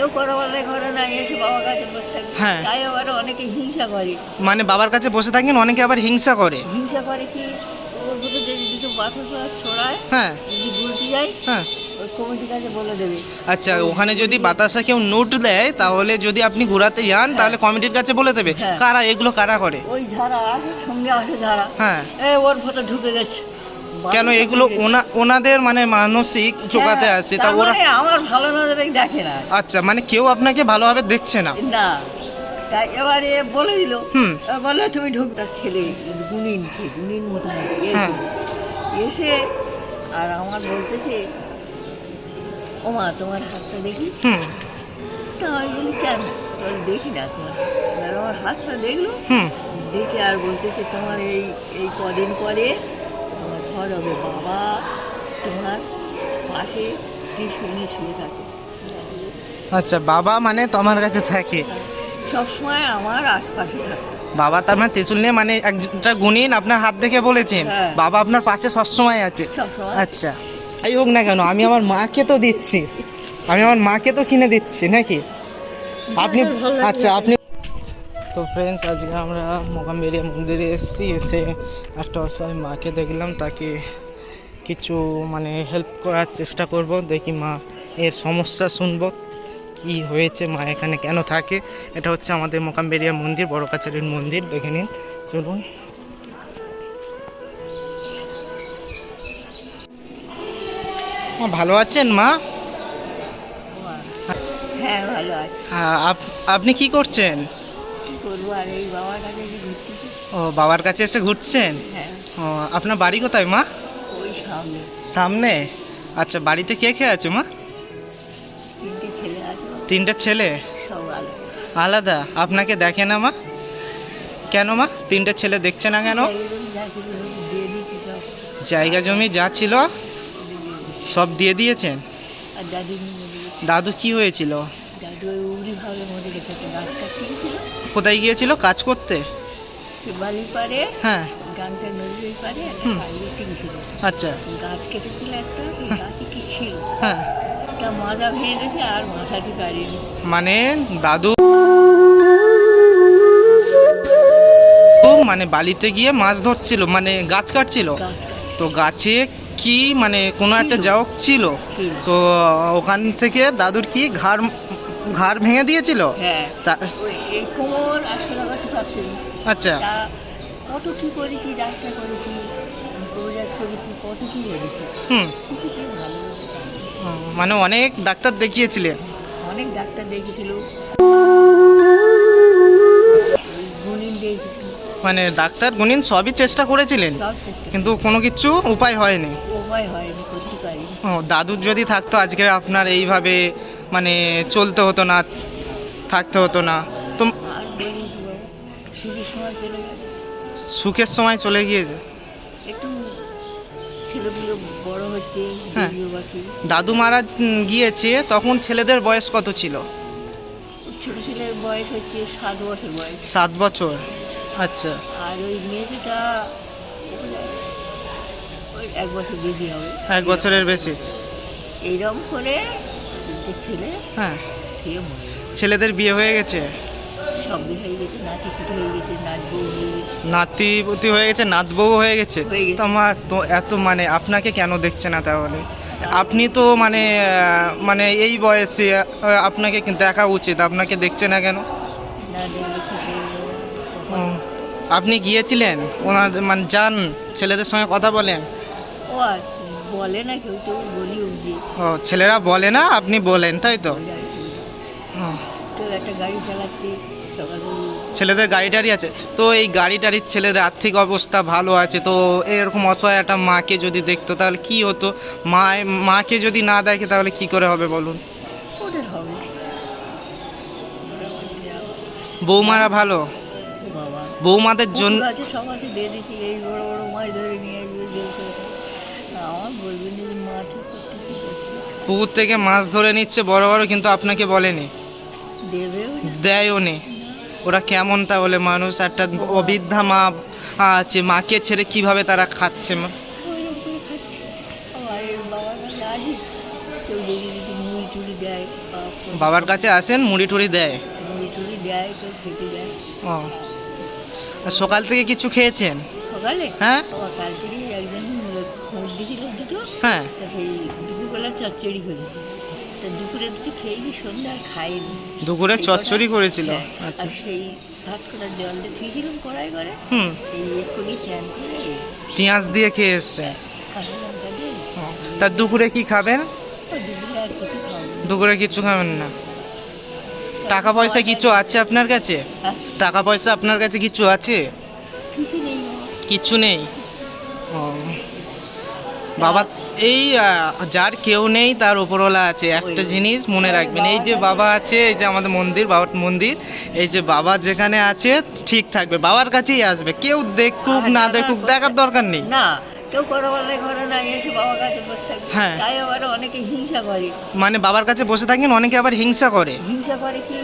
কেউ করে ঘরে না এসে বাবার কাছে বসে থাকে। হ্যাঁ। তাই আবার অনেকে হিংসা করে। মানে বাবার কাছে বসে থাকেন অনেকে আবার হিংসা করে। হিংসা করে কি? ওর ভিতরে যদি দুটো বাথর ছড়ায় হ্যাঁ। যদি যায় হ্যাঁ। আচ্ছা ওখানে যদি বাতাসা কেউ নোট দেয় তাহলে যদি আপনি ঘোরাতে যান তাহলে কমিটির কাছে বলে দেবে হ্যাঁ। কারা এগুলো কারা করে? ওই ধারা সঙ্গে আসে ধারা হ্যাঁ। ওর ফটো ঢুকে গেছে। কেন এগুলো ওনা ওনাদের মানে মানসিক চোকাতে হ্যাঁ, আসে তা ওরা মানে আমার ভালো নজরে দেখে না। আচ্ছা মানে কেউ আপনাকে ভালোভাবে দেখছে না? না। তাই এবারে বলে দিল বলল তুমি ঢুকতার ছেলে গুনিন গুনিন মোটামুটি এসে- হ্যাঁ। আর আমার বলতেছে ওমা তোমার হাতটা দেখি? তা আমি বলি কেন? দেখি না তোমার। আমার হাতটা দেখল হুম। দেখে আর বলতেছে তোমার এই এই কদিন পরে ঘর হবে বাবা। তোমার পাশে টিউশনি শুয়ে থাকে। আচ্ছা বাবা মানে তোমার কাছে থাকে। সবসময় আমার আশপাশে থাকে। বাবা তার মানে তেঁতুল নিয়ে মানে একটা গুণিন আপনার হাত দেখে বলেছেন। হ্যাঁ। বাবা আপনার পাশে সবসময় আছে। আচ্ছা এই হোক না কেন আমি আমার মাকে তো দিচ্ছি। আমি আমার মাকে তো কিনে দিচ্ছি নাকি? আপনি আচ্ছা আপনি তো ফ্রেন্ডস আজকে আমরা মোকামবেরিয়া মন্দিরে এসেছি এসে একটা অসহায় মাকে দেখলাম তাকে কিছু মানে হেল্প করার চেষ্টা করব। দেখি মা এর সমস্যা শুনব কি হয়েছে মা এখানে কেন থাকে? এটা হচ্ছে আমাদের মোকামবেরিয়া মন্দির বড় কাছারির মন্দির দেখে নিন চলুন। ভালো আছেন মা? হ্যাঁ ভালো হ্যাঁ, আপ- আপনি কি করছেন? করব আর এই বাবার কাছে যে ঘুরতেছি ও বাবার কাছে এসে ঘুরছেন? হ্যাঁ। ও আপনার বাড়ি কোথায় মা? ওই সামনে। সামনে? আচ্ছা বাড়িতে কে কে আছে মা? তিনটে ছেলে আছে তিনটে ছেলে? সব আলাদা। আপনাকে দেখে না মা? কেন মা? তিনটে ছেলে দেখছে না কেন? জায়গা জমি যা ছিল সব। দিয়ে দিয়েছেন? দাদি কি হয়েছিল? দাদু উড়ি ভাবে মরে গেছে গাছ। কোথায় গিয়েছিল? কাজ করতে? হ্যাঁ। গানটা নদীর আচ্ছা। গাছ কেটেছিল একটা গাছে কি ছিল? হ্যাঁ। তা মাজা ভেঙে গেছে আর মাথাটি পারিনি। মানে দাদু মানে বালিতে গিয়ে মাছ ধরছিল মানে গাছ কাটছিল। তো গাছে কি মানে কোনো একটা। যাওক ছিল। তো ওখান থেকে দাদুর কি ঘাড় ঘাড় ভেঙে দিয়েছিল? হ্যাঁ। এই কোমর আসলে লাগাতে পারছি আচ্ছা। কত কি করেছি ডাক্তার করেছি কবিরাজ করেছি কত কি করেছি। হুম। মানে অনেক ডাক্তার দেখিয়েছিলেন অনেক ডাক্তার গুণিন দেখেছিল মানে ডাক্তার গুনিন সবই চেষ্টা করেছিলেন কিন্তু কোনো কিছু উপায় হয়নি। উপায় হয়নি ও দাদুর যদি থাকতো আজকে আপনার এইভাবে মানে চলতে হতো না থাকতে হতো না। তো সুখের সময় চলে গিয়েছে। একটু ছেলেগুলো বড় হচ্ছে হ্যাঁ। দাদু মারা গিয়েছে তখন ছেলেদের বয়স কত ছিল? সাত বছর বয়স। সাত বছর আচ্ছা। আর ওই মেয়েটা এক বছর বেশি হবে। এক বছরের বেশি। এইরকম করে তিনটে ছেলে। হ্যাঁ। খেয়ে মরে ছেলেদের বিয়ে হয়ে গেছে? সব বিয়ে হয়ে গেছে নাতি পুটি হয়ে গেছে নাচ বউ হয়ে গেছে। নাতি পুতি হয়ে গেছে নাত বউ হয়ে গেছে? হয়ে গেছে। তো আমার তো এত মানে আপনাকে কেন দেখছে না তাহলে? আপনি তো মানে আহ, মানে এই বয়সে আহ, আপনাকে কিন্তু দেখা উচিত। আপনাকে দেখছে না কেন? না দেখলে খেতে ও, আপনি গিয়েছিলেন? ওনার মানে যান ছেলেদের সঙ্গে কথা বলেন। ও আর বলে না কেউ কেউ বলি যে। ও ছেলেরা বলে না আপনি বলেন তাই তো? একটা গাড়ি চালাচ্ছে ছেলেদের গাড়ি টাড়ি আছে। তো এই গাড়ি টাড়ির ছেলেদের আর্থিক অবস্থা ভালো আছে তো এরকম অসহায় একটা মাকে যদি দেখতো তাহলে কি হতো? মা মাকে যদি না দেখে তাহলে কি করে হবে বলুন? বৌমারা ভালো? বৌমাদের জন্য সব আছে দিয়ে এই বড় বড় মাছ ধরে নিয়ে পুকুর থেকে মাছ ধরে নিচ্ছে বড় বড় কিন্তু আপনাকে বলেনি। দেয়ও নি ওরা কেমন তাহলে মানুষ? একটা অবিদ্ধা মা আছে মাকে ছেড়ে কীভাবে তারা খাচ্ছে মা? বাবার কাছে আসেন মুড়ি টুড়ি দেয়। ও। সকাল থেকে কিছু খেয়েছেন? সকালে? হ্যাঁ? হ্যাঁ। চচ্চড়ি করে। তা দুপুরে দুটো খেয়েছি সন্ধ্যা আর খাইনি। দুপুরে চচ্চড়ি করেছিল? হ্যাঁ, আচ্ছা। সেই ভাত করার জলটা খেয়েছিলাম কড়াই করে হুম। এই এক্ষুনি স্নান করে পেঁয়াজ দিয়ে খেয়ে এসছে? দিয়ে। তা দুপুরে কি খাবেন? দুপুরে কিছু খাবেন না। টাকা পয়সা কিছু আছে আপনার কাছে? হ্যাঁ, টাকা পয়সা আপনার কাছে কিছু আছে? কিছু নেই। কিছু নেই? ও বাবা এই যার কেউ নেই তার উপরওয়ালা আছে। একটা জিনিস মনে রাখবেন এই যে বাবা আছে এই যে আমাদের মন্দির বাবার মন্দির এই যে বাবা যেখানে আছে ঠিক থাকবে বাবার কাছেই আসবে। কেউ দেখুক না দেখুক দেখার দরকার নেই। না কেউ করে ঘরে না এসে বাবার কাছে বসে থাকবে। হ্যাঁ। তাই আবার অনেকে হিংসা করে। মানে বাবার কাছে বসে থাকেন অনেকে আবার হিংসা করে। হিংসা করে কি?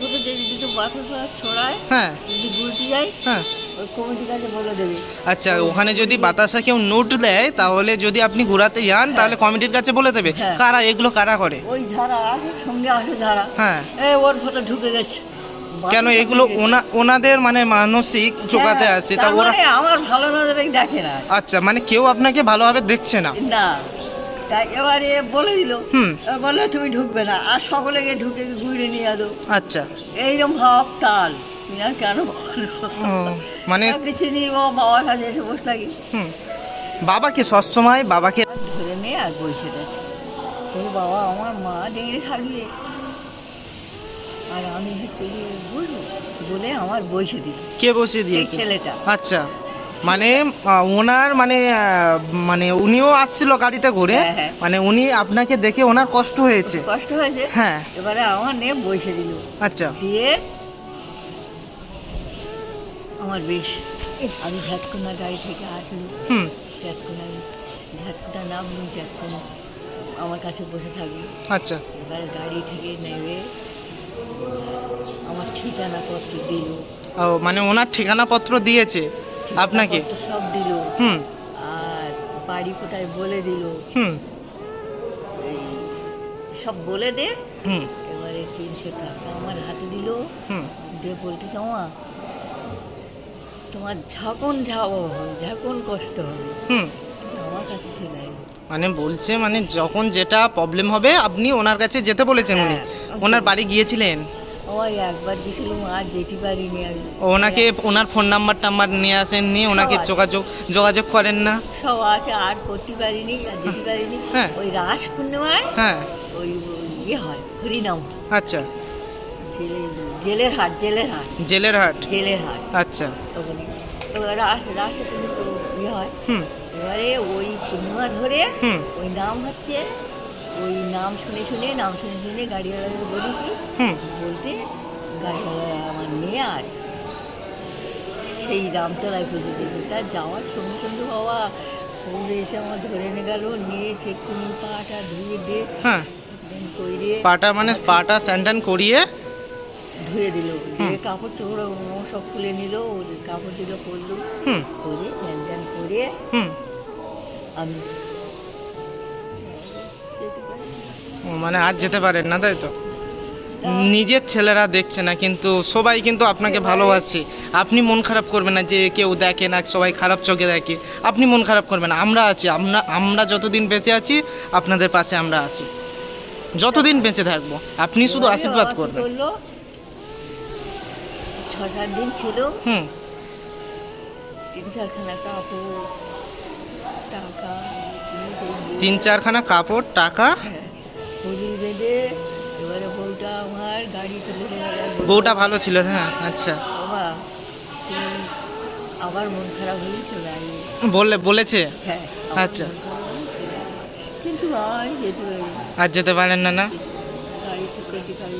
যদি দুটো ছড়ায় হ্যাঁ। যদি যায় হ্যাঁ। আচ্ছা ওখানে যদি বাতাসা কেউ নোট দেয় তাহলে যদি আপনি ঘোরাতে যান তাহলে কমিটির কাছে বলে দেবে হ্যাঁ। কারা এগুলো কারা করে? ওই ধারা আসে সঙ্গে আসে ধারা হ্যাঁ। ওর ঢুকে গেছে। কেন এগুলো ওনা ওনাদের মানে মানসিক চোকাতে হ্যাঁ, আসে তা ওরা মানে আমার ভালো নজরে দেখে না। আচ্ছা মানে কেউ আপনাকে ভালোভাবে দেখছে না? না। তাই এবারে বলে দিল। বললে তুমি ঢুকবে না। আর সকলে গিয়ে ঢুকে ঘুরে নিয়ে আদো আচ্ছা। এইরকম ভাব তাল আর কেন বলো? মানে ওকে চিনি ও বাবার কাছে এসে বসে থাকি। বাবাকে সবসময় বাবাকে ধরে নিয়ে আর বসে গেছে ওর বাবা আমার মা ডেঙে থাকবে। আর আমি হচ্ছে বলব বলে আমার বসে দিল। কে বসে দিয়েছে? ছেলেটা। আচ্ছা। মানে ওনার মানে মানে উনিও আসছিল গাড়িতে করে। হ্যাঁ, হ্যাঁ। মানে উনি আপনাকে দেখে ওনার কষ্ট হয়েছে। কষ্ট হয়েছে? হ্যাঁ। এবারে আমার নিয়ে বসে দিল। আচ্ছা। দিয়ে আমার বেশ আমি ঝাটকুনা গাড়ি থেকে আসলো। হুম। ঝাটকুনা ঝাটকুনা নামলুম ঝাটকুনা। আমার কাছে বসে থাকল। আচ্ছা। এবারে গাড়ি থেকে নেমে আমার ঠিকানা পত্র দিল। ও মানে ওনার ঠিকানা পত্র দিয়েছে। আপনাকে? সব দিল। হুম। আর বাড়ি কোথায় বলে দিল। হুম। সব বলে দে। হুম। এবারে তিনশো টাকা আমার হাতে দিল। হুম। দিয়ে বলতে চাওয়া তোমার ঝাঁকুন যাব ঝাঁকুন কষ্ট হবে। হুম। আমার কাছে আসবে মানে বলছে মানে যখন যেটা প্রবলেম হবে আপনি ওনার কাছে যেতে বলেছেন উনি। হ্যাঁ, ওনার বাড়ি গিয়েছিলেন? ওই একবার গেছিলাম আর যেতে পারিনি আমি ওনাকে ওনার ফোন নাম্বার টাম্বার নিয়ে আসেন নিয়ে ওনাকে যোগাযোগ যোগাযোগ করেন না? সব আছে আর করতে পারিনি আর যেতে পারিনি। হ্যাঁ। ওই রাস পূর্ণিমায় হ্যাঁ। ওই ইয়ে হয় হরিনাম। আচ্ছা। জেলের হাট জেলের হাট। জেলের হাট? জেলের হাট। আচ্ছা। ওখানে রাস রাসে কিন্তু ইয়ে হয়। হুম। এবারে ওই পূর্ণিমা ধরে ওই নাম হচ্ছে ওই নাম শুনে শুনে নাম শুনে শুনে গাড়িওয়ালাকে বলেছি হুম। বলতে গাড়িওয়ালা আমার নিয়ে আর সেই রামতলায় পুজো দিয়েছে। তার যাওয়ার সঙ্গে সঙ্গে বাবা পৌরে এসে আমার ধরে নিয়ে গেল নিয়ে চেকুনি পাটা ধুয়ে দিয়ে হ্যাঁ। একদম পাটা মানে পাটা স্যান্টান করিয়ে? ধুয়ে দিল। দিয়ে কাপড় চোপড় ও সব খুলে নিল কাপড় দিল পরলো করে চ্যান করে হুম। আমি মানে আর যেতে পারেন না তাই তো? নিজের ছেলেরা দেখছে না কিন্তু সবাই কিন্তু আপনাকে ভালোবাসে। আপনি মন খারাপ করবেন না যে কেউ দেখে না সবাই খারাপ চোখে দেখে। আপনি মন খারাপ করবেন না আমরা আছি আমরা আমরা যতদিন বেঁচে আছি আপনাদের পাশে আমরা আছি। যতদিন বেঁচে থাকব আপনি শুধু আশীর্বাদ করবেন। দিন ছিল। হুম। তিন চারখানা কাপড় টাকা বেঁধে এবারে বউটা আমার গাড়ি তুলে গেল। বউটা ভালো ছিল হ্যাঁ আচ্ছা। বাবা আবার মন খারাপ হয়ে চলে আসবে। বললে বলেছে? হ্যাঁ আচ্ছা। কিন্তু আর যেতে পারি আর যেতে পারেন না না? গাড়ি ঠিক করতে পারি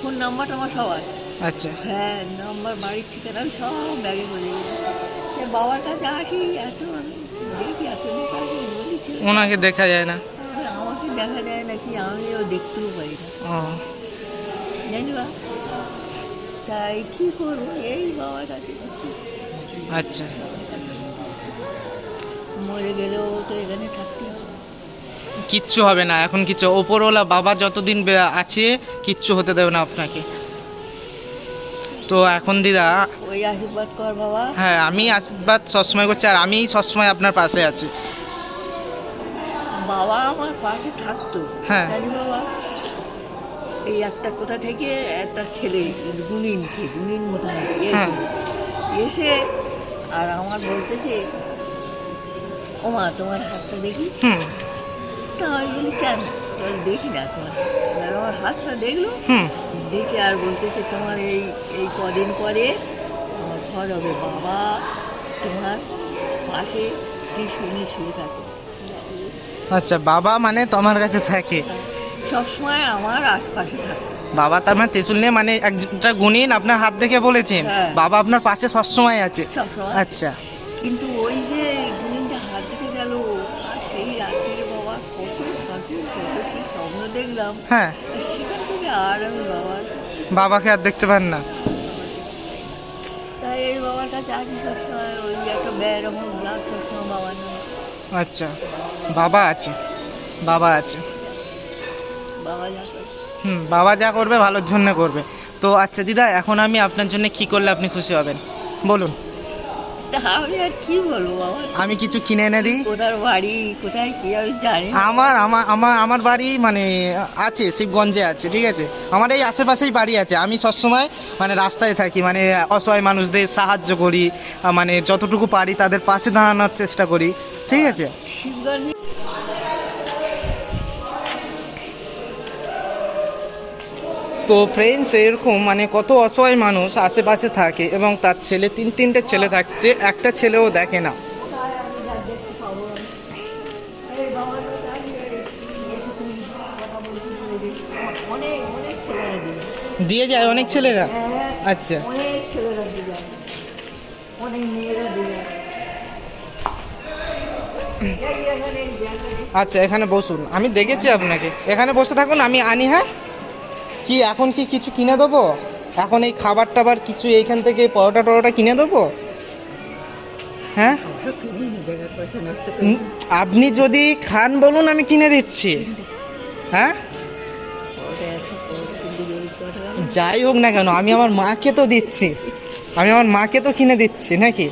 ফোন নাম্বারটা আমার সবার। আচ্ছা। হ্যাঁ নাম্বার বাড়ির ঠিকানা সব ব্যাগে করে বাবার কাছে আসি এত দেখি এত ওনাকে দেখা যায় না। দেখা যায় না কি আমিও দেখতেও পাই না। জানি বা। তাই কি করব? এই বাবার কাছে আচ্ছা। মরে গেলেও তো এখানে থাকতে কিচ্ছু হবে না এখন কিচ্ছু। ওপরওয়ালা বাবা যতদিন আছে কিচ্ছু হতে দেবে না আপনাকে। তো এখন দিদা ওই আশীর্বাদ কর বাবা। হ্যাঁ আমি আশীর্বাদ সবসময় করছি আর আমি সবসময় আপনার পাশে আছি। বাবা আমার পাশে থাকতো। হ্যাঁ। বাবা এই একটা কোথা থেকে একটা ছেলে গুনিন গুনিন মতন হ্যাঁ। এসে আর আমার বলতেছে ওমা তোমার হাতটা দেখি? তা আমি বলি কেন? দেখি না তোমার আমার হাতটা দেখল। দেখে আর বলতেছে তোমার এই এই কদিন পরে আমার ঘর হবে। বাবা তোমার পাশে টিউশনি শুয়ে থাকে। আচ্ছা বাবা মানে তোমার কাছে থাকে? সবসময় আমার আশপাশে থাকে। বাবা তার মানে তেঁতুল নিয়ে মানে একটা গুণিন আপনার হাত দেখে বলেছেন। হ্যাঁ। বাবা আপনার পাশে সবসময় আছে। সবসময়। আচ্ছা। কিন্তু ওই যে গুণিনটা হাত থেকে গেল আর সেই রাত্রে বাবা কত ঠাকুর কত কি স্বপ্ন দেখলাম। হ্যাঁ। সেখান থেকে আর আমি বাবার বাবাকে আর দেখতে পান না। তাই এই বাবার কাছে আসি সবসময় ওই একটা ব্যয় রকম ব্লাড সবসময় বাবার নাম আচ্ছা বাবা আছে বাবা আছে। বাবা যা হুম বাবা যা করবে ভালোর জন্য করবে। তো আচ্ছা দিদা এখন আমি আপনার জন্য কি করলে আপনি খুশি হবেন? বলুন। আমি আর কি বলব বাবা? আমি কিছু কিনে এনে দিই। কোথার বাড়ি কোথায় কি আমি জানি আমার আমার আমার আমার বাড়ি মানে আছে শিবগঞ্জে আছে ঠিক আছে? আমার এই আশেপাশেই বাড়ি আছে। আমি সবসময় মানে রাস্তায় থাকি মানে অসহায় মানুষদের সাহায্য করি মানে যতটুকু পারি তাদের পাশে দাঁড়ানোর চেষ্টা করি। ঠিক আছে। তো ফ্রেন্ডস এরকম মানে কত অসহায় মানুষ আশেপাশে থাকে এবং তার ছেলে তিন তিনটে ছেলে থাকতে একটা ছেলেও দেখে না। দিয়ে যায় অনেক ছেলেরা? হ্যাঁ, আচ্ছা। অনেক ছেলেরা দিবে অনেক মেয়েরা দিবে আচ্ছা এখানে বসুন। আমি দেখেছি আপনাকে। এখানে বসে থাকুন, আমি আনি হ্যাঁ? কি, এখন কি কিছু কিনে দেবো? এখন এই খাবার টাবার কিছু এইখান থেকে পরোটা টরোটা কিনে দেবো? হ্যাঁ? আপনি যদি খান বলুন, আমি কিনে দিচ্ছি। হ্যাঁ? যাই হোক না কেন, আমি আমার মাকে তো দিচ্ছি। আমি আমার মাকে তো কিনে দিচ্ছি, নাকি?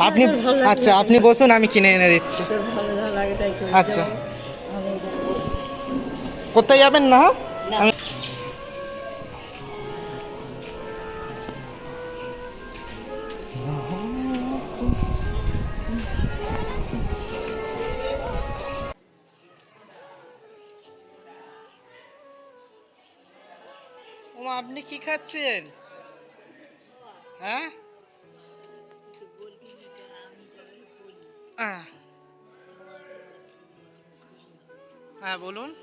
আপনি। আচ্ছা আপনি বসুন আমি কিনে এনে দিচ্ছি আচ্ছা। কোথায় যাবেন না না। আমি আপনি কি খাচ্ছেন হ্যাঁ আহ। হ্যাঁ বলুন।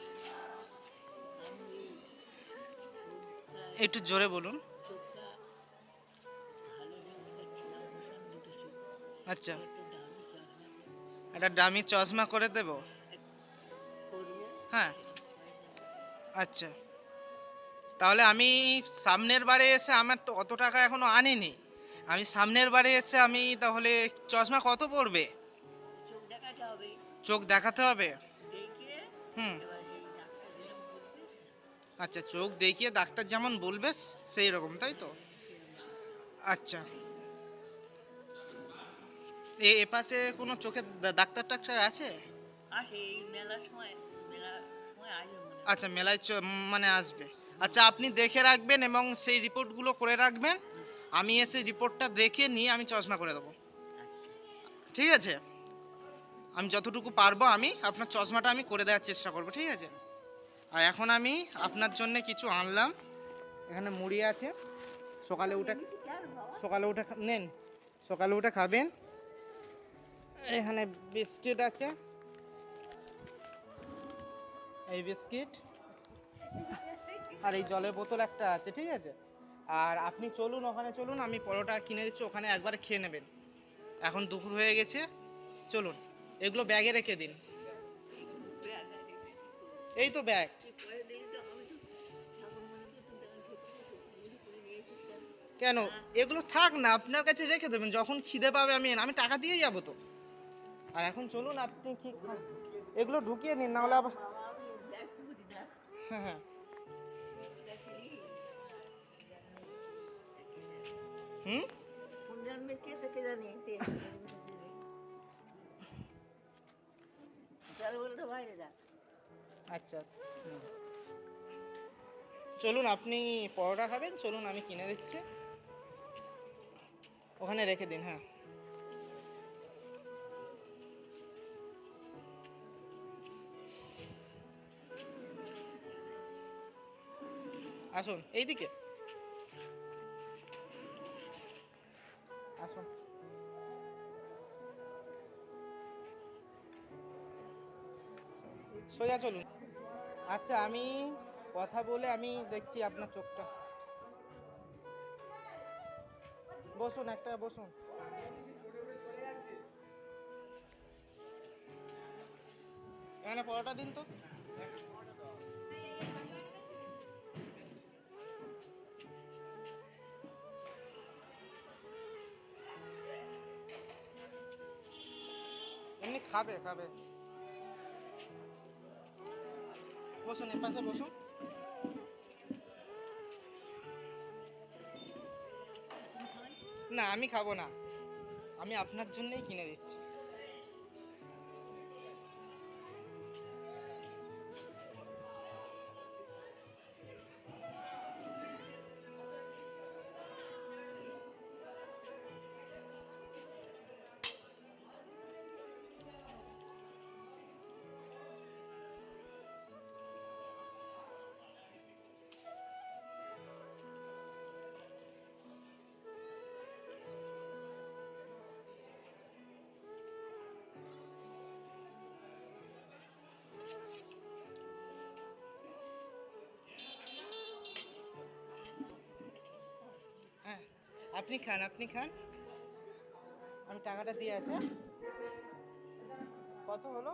একটু জোরে বলুন। আচ্ছা। একটা দামি চশমা করে দেব? হ্যাঁ। আচ্ছা। তাহলে আমি সামনের বারে এসে আমার তো অত টাকা এখনও আনিনি। আমি সামনের বারে এসে আমি তাহলে চশমা কত পড়বে? চোখ দেখাতে হবে? হুম। আচ্ছা চোখ দেখিয়ে ডাক্তার যেমন বলবে সেই রকম তাই তো? আচ্ছা। এ এপাশে কোনো চোখের ডাক্তার টাক্তার আছে। আচ্ছা মেলায় মানে আসবে। আচ্ছা আপনি দেখে রাখবেন এবং সেই রিপোর্টগুলো করে রাখবেন। আমি এসে রিপোর্টটা দেখে নিয়ে আমি চশমা করে দেবো। ঠিক আছে? আমি যতটুকু পারব আমি আপনার চশমাটা আমি করে দেওয়ার চেষ্টা করব, ঠিক আছে? আর এখন আমি আপনার জন্য কিছু আনলাম। এখানে মুড়ি আছে। সকালে উঠে সকালে উঠে নেন। সকালে উঠে খাবেন। এখানে বিস্কিট আছে। এই বিস্কিট। আর এই জলের বোতল একটা আছে, ঠিক আছে? আর আপনি চলুন, ওখানে চলুন। আমি পরোটা কিনে দিচ্ছি, ওখানে একবার খেয়ে নেবেন। এখন দুপুর হয়ে গেছে। চলুন। এগুলো ব্যাগে রেখে দিন। এই তো ব্যাগ। কেন? এগুলো থাক না, আপনার কাছে রেখে দেবেন। যখন খিদে পাবে আমি আমি টাকা দিয়ে যাব তো। আর এখন চলুন, আপনি কি এগুলো ঢুকিয়ে নিন না হলে আবার হ্যাঁ হ্যাঁ। হুম? আচ্ছা চলুন, আপনি পরোটা খাবেন, চলুন, আমি কিনে দিচ্ছি। ওখানে রেখে দিন হ্যাঁ। আসুন, এইদিকে। সোজা চলুন। আচ্ছা আমি কথা বলে আমি দেখছি আপনার চোখটা। বসুন, একটা বসুন। এখানে পরোটা দিন তো। এমনি খাবে খাবে। বসুন এ পাশে বসুন। না আমি খাব না। আমি আপনার জন্যই কিনে দিচ্ছি। আপনি খান আপনি খান। আমি টাকাটা দিয়ে আসি হ্যাঁ? কত হলো?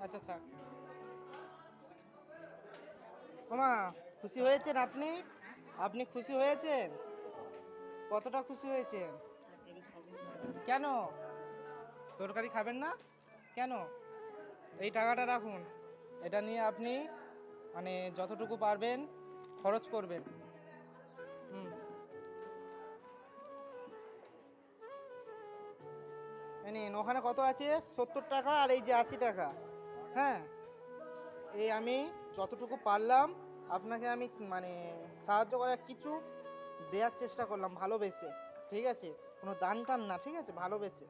আচ্ছা থাক। মামা খুশি হয়েছেন আপনি? আপনি খুশি হয়েছেন? কতটা খুশি হয়েছেন? কেন? তরকারি খাবেন না? কেন? এই টাকাটা রাখুন। এটা নিয়ে আপনি মানে যতটুকু পারবেন খরচ করবেন। হুম। নিন, ওখানে কত আছে? সত্তর টাকা আর এই যে আশি টাকা। হ্যাঁ? এই আমি যতটুকু পারলাম আপনাকে আমি মানে সাহায্য করার কিছু দেওয়ার চেষ্টা করলাম ভালোবেসে। ঠিক আছে? কোনো দান টান না, ঠিক আছে? ভালোবেসে।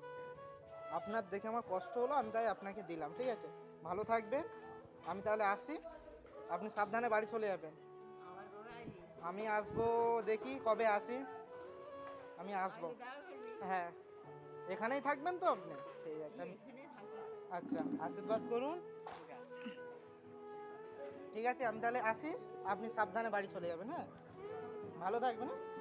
আপনার দেখে আমার কষ্ট হলো, আমি তাই আপনাকে দিলাম, ঠিক আছে? ভালো থাকবেন, আমি তাহলে আসি। আপনি সাবধানে বাড়ি চলে যাবেন। আমি আসব, দেখি কবে আসি। আমি আসব। হ্যাঁ। এখানেই থাকবেন তো আপনি? ঠিক আছে। আচ্ছা আশীর্বাদ করুন। ঠিক আছে, আমি তাহলে আসি। আপনি সাবধানে বাড়ি চলে যাবেন হ্যাঁ? ভালো থাকবেন হ্যাঁ?